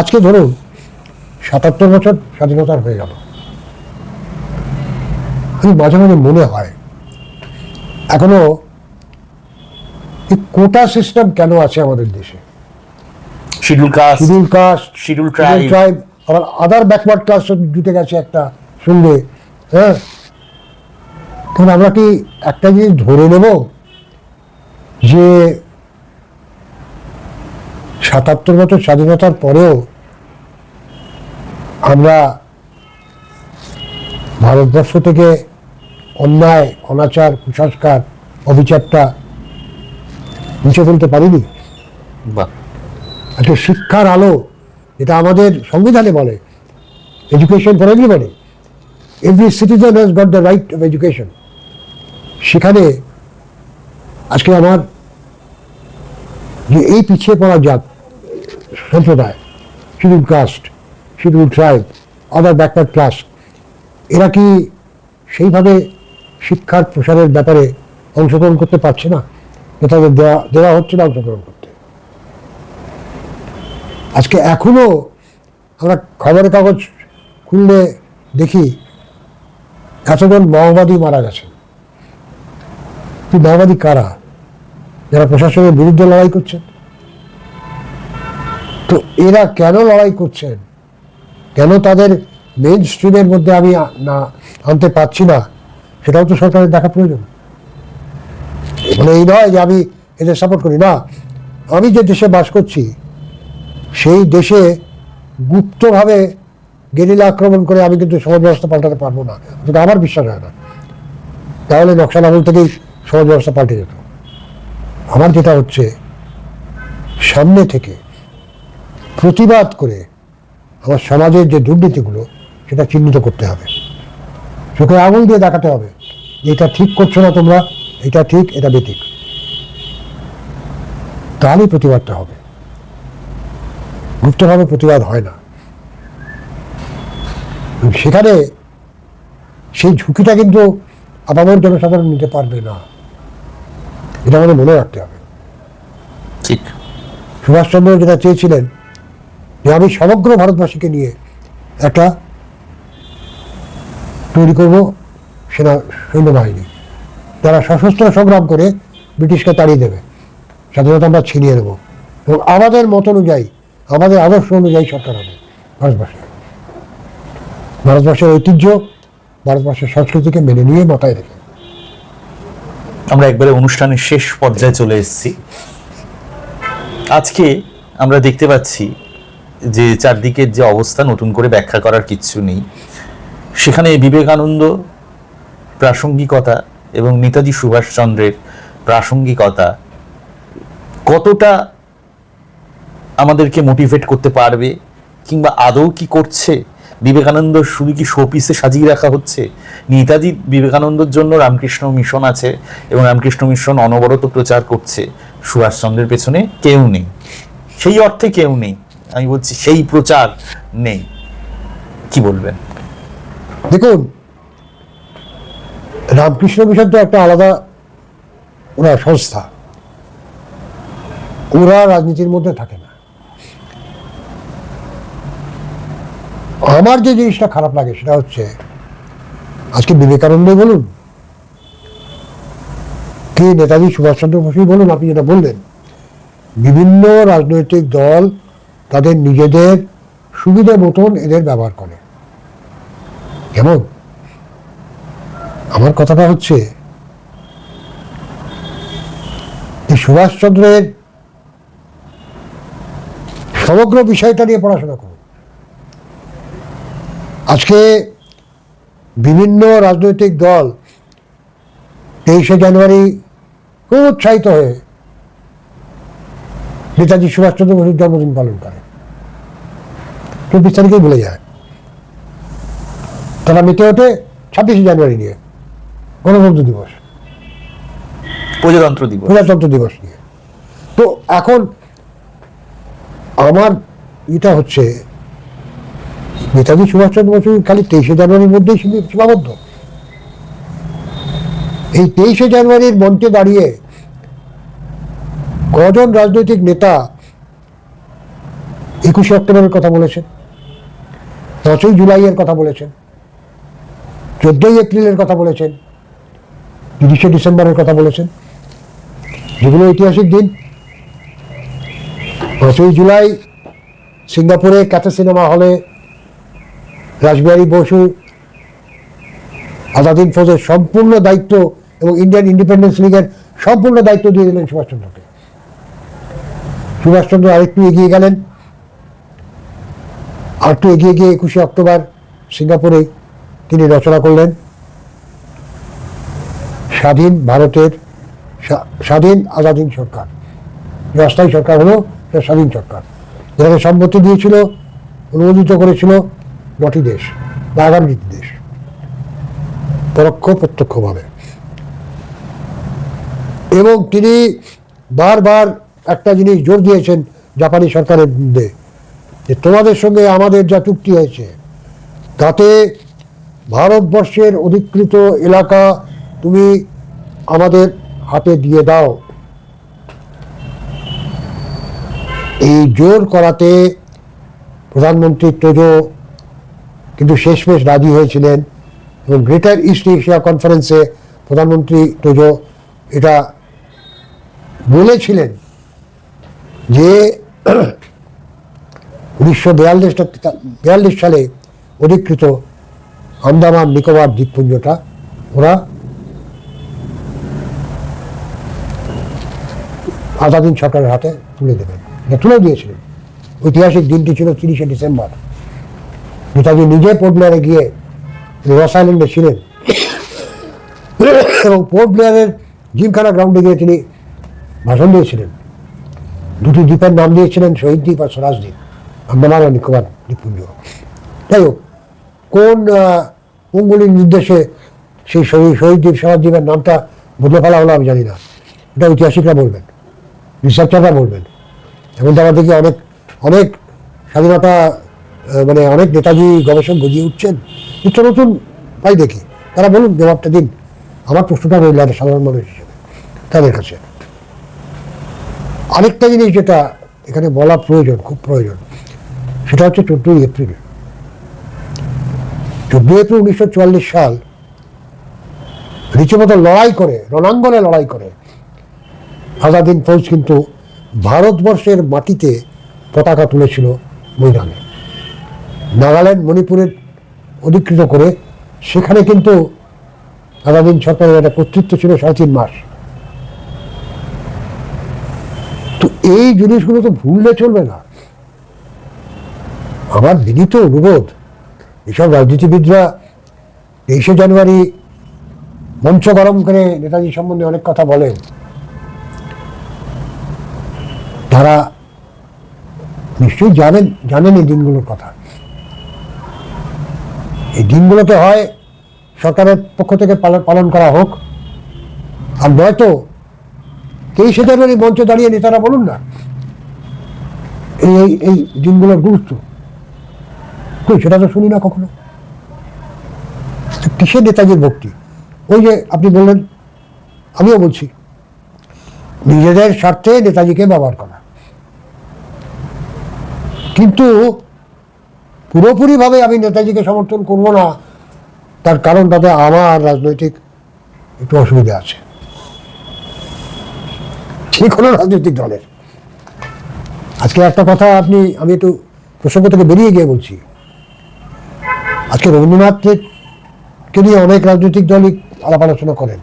আজকে ধরুন সাতাত্তর বছর স্বাধীনতার হয়ে গেল। আমি মাঝে মাঝে মনে হয় এখনও এই কোটা সিস্টেম কেন আছে আমাদের দেশে? Schedule caste schedule caste schedule schedule tribe tribe আবার আদার ব্যাকওয়ার্ড ক্লাস জুটে গেছে একটা শুনলে হ্যাঁ? তখন আমরা কি একটা জিনিস ধরে নেব যে সাতাত্তর বছর স্বাধীনতার পরেও আমরা ভারতবর্ষ থেকে অন্যায় অনাচার কুসংস্কার অবিচারটা মুছে ফেলতে পারিনি। একটা শিক্ষার আলো এটা আমাদের সংবিধানে বলে education for everybody every citizen has got the right of education সেখানে আজকে আমার যে এই পিছিয়ে পড়া জাত সম্প্রদায়, schedule caste, schedule tribe, other backward class, এরা কি সেইভাবে শিক্ষার প্রসারের ব্যাপারে অংশগ্রহণ করতে পারছে না? তাদের দেওয়া দেওয়া হচ্ছে না অংশগ্রহণ করতে। আজকে এখনও আমরা খবরের কাগজ খুললে দেখি এতজন মাওবাদী মারা গেছে মাওবাদী কারা? যারা প্রশাসনের বিরুদ্ধে লড়াই করছেন? তো এরা কেন লড়াই করছেন? কেন তাদের মেন স্ট্রিমের মধ্যে আমি না আনতে পারছি না? সেটাও তো সরকারের দেখা প্রয়োজন। মানে এই নয় যে আমি এদের সাপোর্ট করি। না, আমি যে দেশে বাস করছি, সেই দেশে গুপ্তভাবে গেরিলা আক্রমণ করে আমি কিন্তু সমাজ ব্যবস্থা পাল্টাতে পারব না। কিন্তু আমার বিশ্বাস হয় না। তাহলে নকশাল আমল থেকেই সমাজ ব্যবস্থা পাল্টে যেত। আমার যেটা হচ্ছে, সামনে থেকে প্রতিবাদ করে আমার সমাজের যে দুর্নীতিগুলো সেটা চিহ্নিত করতে হবে। চোখে আঙুল দিয়ে দেখাতে হবে এটা ঠিক করছ না তোমরা এটা ঠিক এটা বেঠিক। তাহলেই প্রতিবাদটা হবে। গুপ্তভাবে প্রতিবাদ হয় না। সেখানে সেই ঝুঁকিটা কিন্তু আপামর জনসাধারণ নিতে পারবে না। এটা আমাদের মনে রাখতে হবে। ঠিক। সুভাষচন্দ্র যেটা চেয়েছিলেন যে আমি সমগ্র ভারতবাসীকে নিয়ে একটা তৈরি করব সেনা সৈন্যবাহিনী। যারা সশস্ত্র সংগ্রাম করে ব্রিটিশকে তাড়িয়ে দেবে। স্বাধীনতা আমরা ছিনিয়ে নেব। এবং আমাদের মত অনুযায়ী, আমাদের আদর্শ অনুযায়ী সরকার হবে ভারতবর্ষে ভারতবর্ষের ঐতিহ্য ভারতবর্ষের সংস্কৃতিকে মেনে নিয়ে মাথায় রেখে। আমরা একবারে অনুষ্ঠানের শেষ পর্যায়ে চলে এসেছি। আজকে আমরা দেখতে পাচ্ছি যে চারদিকের যে অবস্থা নতুন করে ব্যাখ্যা করার কিচ্ছু নেই। সেখানে বিবেকানন্দ প্রাসঙ্গিকতা এবং নেতাজি সুভাষচন্দ্রের প্রাসঙ্গিকতা কতটা আমাদেরকে মোটিভেট করতে পারবে কিংবা আদৌ কি করছে? বিবেকানন্দ শুধু কি শোপিসে সাজিয়ে রাখা হচ্ছে? নেতাজি বিবেকানন্দর জন্য রামকৃষ্ণ মিশন আছে এবং রামকৃষ্ণ মিশন অনবরত প্রচার করছে। সুভাষচন্দ্রের পেছনে কেউ নেই। সেই অর্থে কেউ নেই। আমি বলছি সেই প্রচার নেই। কি বলবেন? দেখুন, রামকৃষ্ণ মিশন তো একটা আলাদা ওরা সংস্থা। ওরা রাজনীতির মধ্যে থাকে না। আমার যে জিনিসটা খারাপ লাগে সেটা হচ্ছে, আজকে বিবেকানন্দই বলুন, কি নেতাজি সুভাষচন্দ্র বসুই বলুন, আপনি যেটা বললেন, বিভিন্ন রাজনৈতিক দল তাদের নিজেদের সুবিধা মতন এদের ব্যবহার করে। কেমন? আমার কথাটা হচ্ছে, এই সুভাষচন্দ্রের সমগ্র বিষয়টা নিয়ে পড়াশোনা করুন। আজকে বিভিন্ন রাজনৈতিক দল তেইশে জানুয়ারি খুব উৎসাহিত হয়ে নেতাজি সুভাষচন্দ্র বসুর জন্মদিন পালন করে। চব্বিশ তারিখেই ভুলে যায়। তারা মেতে ওঠে ছাব্বিশে জানুয়ারি নিয়ে গণতন্ত্র দিবস। প্রজাতন্ত্র দিবস। প্রজাতন্ত্র দিবস নিয়ে। তো এখন আমার এটা হচ্ছে নেতাজি সুভাষচন্দ্র বসু খালি তেইশে জানুয়ারির মধ্যেই সীমি- সীমাবদ্ধ। এই তেইশে জানুয়ারির মঞ্চে দাঁড়িয়ে কজন রাজনৈতিক নেতা একুশে অক্টোবরের কথা বলেছেন? পাঁচই জুলাইয়ের কথা বলেছেন, চোদ্দই এপ্রিলের কথা বলেছেন, তিরিশে ডিসেম্বরের কথা বলেছেন। যেগুলো ঐতিহাসিক দিন। পাঁচই জুলাই সিঙ্গাপুরে ক্যাথে সিনেমা হলে রাসবিহারী বসু, আজাদিন ফৌজের সম্পূর্ণ দায়িত্ব এবং ইন্ডিয়ান ইন্ডিপেন্ডেন্স লীগের সম্পূর্ণ দায়িত্ব দিয়ে দিলেন সুভাষচন্দ্রকে। সুভাষচন্দ্র আরেকটু এগিয়ে গেলেন। আরেকটু এগিয়ে গিয়ে একুশে অক্টোবর সিঙ্গাপুরে তিনি রচনা করলেন, স্বাধীন ভারতের স্বা- স্বাধীন আজাদিন সরকার। যে অস্থায়ী সরকার হলো সেটা স্বাধীন সরকার। যেটাকে সম্মতি দিয়েছিল, অনুমোদিত করেছিল নটি দেশ বা এগারোটি দেশ। পরোক্ষ প্রত্যক্ষভাবে এবং তিনি বারবার একটা জিনিস জোর দিয়েছেন জাপানি সরকারের বিরুদ্ধে যে তোমাদের সঙ্গে আমাদের যা চুক্তি হয়েছে, তাতে ভারতবর্ষের অধিকৃত এলাকা তুমি আমাদের হাতে দিয়ে দাও। এই জোর করাতে প্রধানমন্ত্রী তোজো কিন্তু শেষমেশ রাজি হয়েছিলেন এবং গ্রেটার ইস্ট এশিয়া কনফারেন্সে প্রধানমন্ত্রী তোজো এটা বলেছিলেন যে উনিশশো বিয়াল্লিশটা বিয়াল্লিশ সালে অধিকৃত আন্দামান, নিকোবর দ্বীপপুঞ্জটা ওরা আজাদিন সরকারের হাতে তুলে দেবেন এটা তুলে দিয়েছিলেন ঐতিহাসিক দিনটি ছিল তিরিশে ডিসেম্বর। নেতাজি নিজে পোর্ট ব্লেয়ারে গিয়ে রস আইল্যান্ডে ছিলেন। এবং পোর্ট ব্লেয়ারের জিমখানা গ্রাউন্ডে গিয়ে তিনি ভাষণ দিয়েছিলেন। দুটি দ্বীপের নাম দিয়েছিলেন শহীদ দ্বীপ আর স্বরাজ দ্বীপ। আন্দামান আর নিকোবর দ্বীপপুঞ্জ যাই হোক, কোন অঙ্গুলির নির্দেশে সেই শহীদ শহীদ দ্বীপ স্বরাজ দ্বীপের নামটা বদলে ফেলা হলো আমি জানি না। এটা ঐতিহাসিকরা বলবেন, রিসার্চাররা বলবেন। এখন তো দেখি অনেক অনেক স্বাধীনতা মানে অনেক নেতাজি, গবেষক গজিয়ে উঠছেন। নিত্য নতুন পাই দেখি। তারা বলুন, জবাবটা দিন। আমার প্রশ্নটা রইল একটা সাধারণ মানুষ হিসেবে, তাদের কাছে। আরেকটা জিনিস যেটা এখানে বলা প্রয়োজন, খুব প্রয়োজন। সেটা হচ্ছে চোদ্দই এপ্রিল। চোদ্দই এপ্রিল উনিশশো চুয়াল্লিশ সাল রীতিমতো লড়াই করে, রণাঙ্গনে লড়াই করে। আজাদিন ফৌজ কিন্তু ভারতবর্ষের মাটিতে পতাকা তুলেছিল মৈদানে নাগাল্যান্ড মণিপুরের অধিকৃত করে সেখানে কিন্তু আজাদিন সরকারের একটা কর্তৃত্ব ছিল সাড়ে তিন মাস। তো এই জিনিসগুলো তো ভুললে চলবে না। আমার বিনীত অনুরোধ, এসব রাজনীতিবিদরা তেইশে জানুয়ারি মঞ্চ গরম করে নেতাজি সম্বন্ধে অনেক কথা বলেন। তারা নিশ্চয়ই জানেন জানেন এই দিনগুলোর কথা। এই দিনগুলোতে হয় সরকারের পক্ষ থেকে পালন করা হোক। আর নয়তো তেইশে জানুয়ারি মঞ্চে দাঁড়িয়ে নেতারা বলুন না। এই এই দিনগুলোর গুরুত্ব। কই, সেটা তো শুনি না কখনো। তো কিসের নেতাজির ভক্তি? ওই যে আপনি বললেন, আমিও বলছি, নিজেদের স্বার্থে নেতাজিকে ব্যবহার করা। কিন্তু পুরোপুরিভাবে আমি নেতাজিকে সমর্থন করব না, তার কারণ তাতে আমার রাজনৈতিক একটু অসুবিধা আছে। যে কোনো রাজনৈতিক দলের। আজকে একটা কথা আপনি, আমি একটু প্রসঙ্গ থেকে বেরিয়ে গিয়ে বলছি। আজকে রবীন্দ্রনাথকে নিয়ে অনেক রাজনৈতিক দলই আলাপ আলোচনা করেন।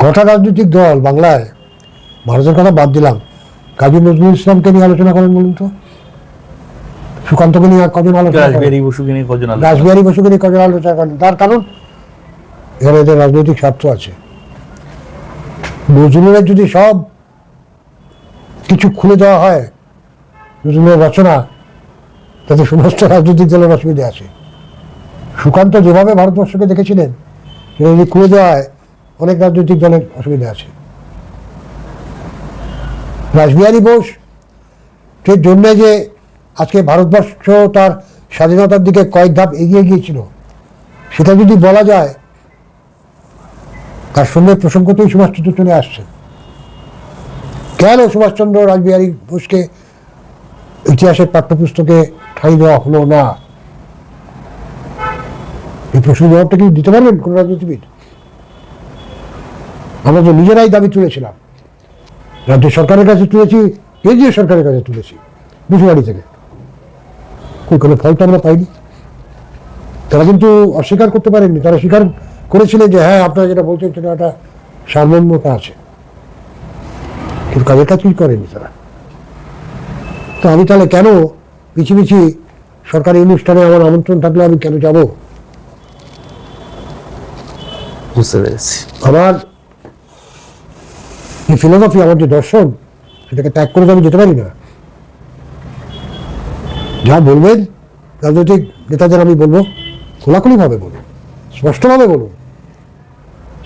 কটা রাজনৈতিক দল বাংলায়? ভারতের কথা বাদ দিলাম। কাজী নজরুল ইসলামকে নিয়ে আলোচনা করেন বলুন তো। সুকান্তকে নিয়ে আর কজন আলোচনা রাসবিহারী বসুকে নিয়ে কজন রাসবিহারী বসুকে নিয়ে কজন আলোচনা করেন? তার কারণ এখানে এদের রাজনৈতিক স্বার্থ আছে। নজরুলের যদি সব কিছু খুলে দেওয়া হয় নজরুলের রচনা তাতে সমস্ত রাজনৈতিক দলের অসুবিধা আছে। সুকান্ত যেভাবে ভারতবর্ষকে দেখেছিলেন, সেটা যদি খুলে দেওয়া হয় অনেক রাজনৈতিক দলের অসুবিধা আছে। রাসবিহারী বোস এর জন্যে যে আজকে ভারতবর্ষ তার স্বাধীনতার দিকে কয়েক ধাপ এগিয়ে গিয়েছিল, সেটা যদি বলা যায়, তার সঙ্গে প্রসঙ্গতেই সুভাষচন্দ্র চলে আসছে কেন সুভাষচন্দ্র রাসবিহারী বোসকে ইতিহাসের পাঠ্যপুস্তকে ঠাঁই দেওয়া হলো না। এই প্রশ্নের জবাবটা কি দিতে পারবেন কোন রাজনীতিবিদ? আমরা তো নিজেরাই দাবি তুলেছিলাম। রাজ্য সরকারের কাছে তুলেছি, কেন্দ্রীয় সরকারের কাছে তুলেছি বুঝবাড়ি থেকে। কই, কোনো ফল তো আমরা পাইনি। তারা কিন্তু অস্বীকার করতে পারেননি। তারা স্বীকার করেছিলেন যে হ্যাঁ আপনারা যেটা বলছেন সেটা একটা সার্বভৌমতা আছে। কিন্তু কাজের কাজ কি করেনি তারা? তো আমি তাহলে কেন পিছি পিছি সরকারি অনুষ্ঠানে আমার আমন্ত্রণ থাকলে আমি কেন যাব? বুঝতে পেরেছি। আমার যে ফিলোসফি আমার যে দর্শন সেটাকে ত্যাগ করে তো আমি যেতে পারি না। যা বলবেন রাজনৈতিক নেতাদের আমি বলব খোলাখুলিভাবে বলুন স্পষ্টভাবে বলুন।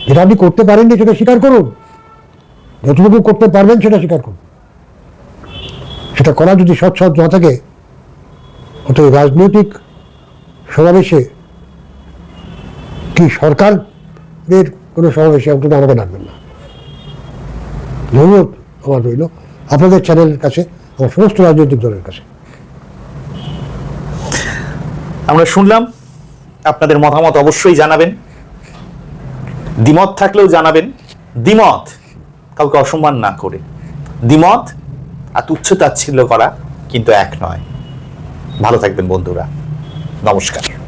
যেটা আপনি করতে পারেননি সেটা স্বীকার করুন। যতটুকু করতে পারবেন সেটা স্বীকার করুন। সেটা করা যদি সৎ সৎ না থাকে অত রাজনৈতিক সমাবেশে কি সরকারের কোনো সমাবেশে অন্তত আমাকে ডাকবেন না। ধন্যবাদ আমার রইল। আপনাদের চ্যানেলের কাছে, আমার সমস্ত রাজনৈতিক দলের কাছে। আমরা শুনলাম, আপনাদের মতামত অবশ্যই জানাবেন। দ্বিমত থাকলেও জানাবেন। দ্বিমত কাউকে অসম্মান না করে। দ্বিমত আর তুচ্ছ তাচ্ছিল্য করা কিন্তু এক নয়। ভালো থাকবেন বন্ধুরা। নমস্কার।